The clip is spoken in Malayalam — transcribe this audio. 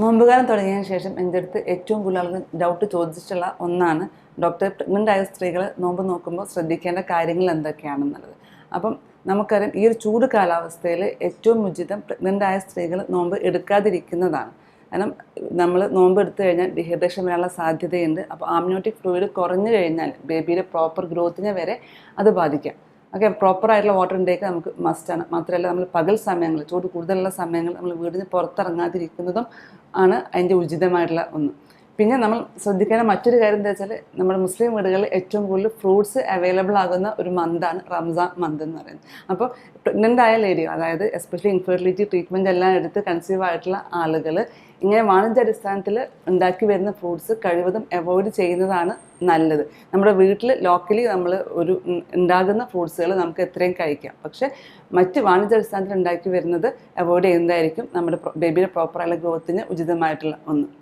നോമ്പുകാലം തുടങ്ങിയതിന് ശേഷം എന്റെ അടുത്ത് ഏറ്റവും കൂടുതൽ ഡൗട്ട് ചോദിച്ചിട്ടുള്ള ഒന്നാണ്. ഡോക്ടർ പ്രഗ്നന്റ് ആയ സ്ത്രീകൾ നോമ്പ് നോക്കുമ്പോൾ ശ്രദ്ധിക്കേണ്ട കാര്യങ്ങൾ എന്തൊക്കെയാണെന്നുള്ളത്. അപ്പം നമുക്കറിയാം ഈ ഒരു ചൂട് കാലാവസ്ഥയിൽ ഏറ്റവും ഉചിതം പ്രഗ്നന്റ് ആയ സ്ത്രീകൾ നോമ്പ് എടുക്കാതിരിക്കുന്നതാണ്. കാരണം നമ്മൾ നോമ്പ് എടുത്തു കഴിഞ്ഞാൽ ഡിഹൈഡ്രേഷൻ വരാനുള്ള സാധ്യതയുണ്ട്. അപ്പോൾ ആംനിയോട്ടിക് ഫ്ലൂയിഡ് കുറഞ്ഞു കഴിഞ്ഞാൽ ബേബിയുടെ പ്രോപ്പർ ഗ്രോത്തിനെ വരെ അത് ബാധിക്കാം. ഓക്കെ പ്രോപ്പറായിട്ടുള്ള വാട്ടർ ഇൻടേക്ക് നമുക്ക് മസ്റ്റാണ് മാത്രമല്ല നമ്മൾ പകൽ സമയങ്ങൾ ചൂട് കൂടുതലുള്ള സമയങ്ങൾ നമ്മൾ വീടിന് പുറത്തിറങ്ങാതിരിക്കുന്നതും ആണ് അതിന്റെ ഉചിതമായിട്ടുള്ള ഒന്ന്. പിന്നെ നമ്മൾ ശ്രദ്ധിക്കേണ്ട മറ്റൊരു കാര്യം എന്താ വെച്ചാൽ നമ്മുടെ മുസ്ലിം വീടുകളിൽ ഏറ്റവും കൂടുതൽ ഫ്രൂട്ട്സ് അവൈലബിൾ ആകുന്ന ഒരു മന്താണ് റംസാൻ മന്ത് എന്ന് പറയുന്നത്. അപ്പോൾ പ്രഗ്നന്റ് ആയ ലേഡി അതായത് എസ്പെഷ്യലി ഇൻഫെർട്ടിലിറ്റി ട്രീറ്റ്മെന്റ് എല്ലാം എടുത്ത് കൺസീവ് ആയിട്ടുള്ള ആളുകൾ ഇങ്ങനെ വാണിജ്യാടിസ്ഥാനത്തിൽ ഉണ്ടാക്കി വരുന്ന ഫ്രൂട്ട്സ് കഴിവതും അവോയ്ഡ് ചെയ്യുന്നതാണ് നല്ലത്. നമ്മുടെ വീട്ടിൽ ലോക്കലി നമ്മൾ ഒരു ഉണ്ടാകുന്ന ഫ്രൂട്ട്സുകൾ നമുക്ക് എത്രയും കഴിക്കാം. പക്ഷേ മറ്റ് വാണിജ്യാടിസ്ഥാനത്തിൽ ഉണ്ടാക്കി വരുന്നത് അവോയ്ഡ് ചെയ്യുന്നതായിരിക്കും നമ്മുടെ ബേബിയുടെ പ്രോപ്പറായുള്ള ഗ്രോത്തിന് ഉചിതമായിട്ടുള്ള ഒന്ന്.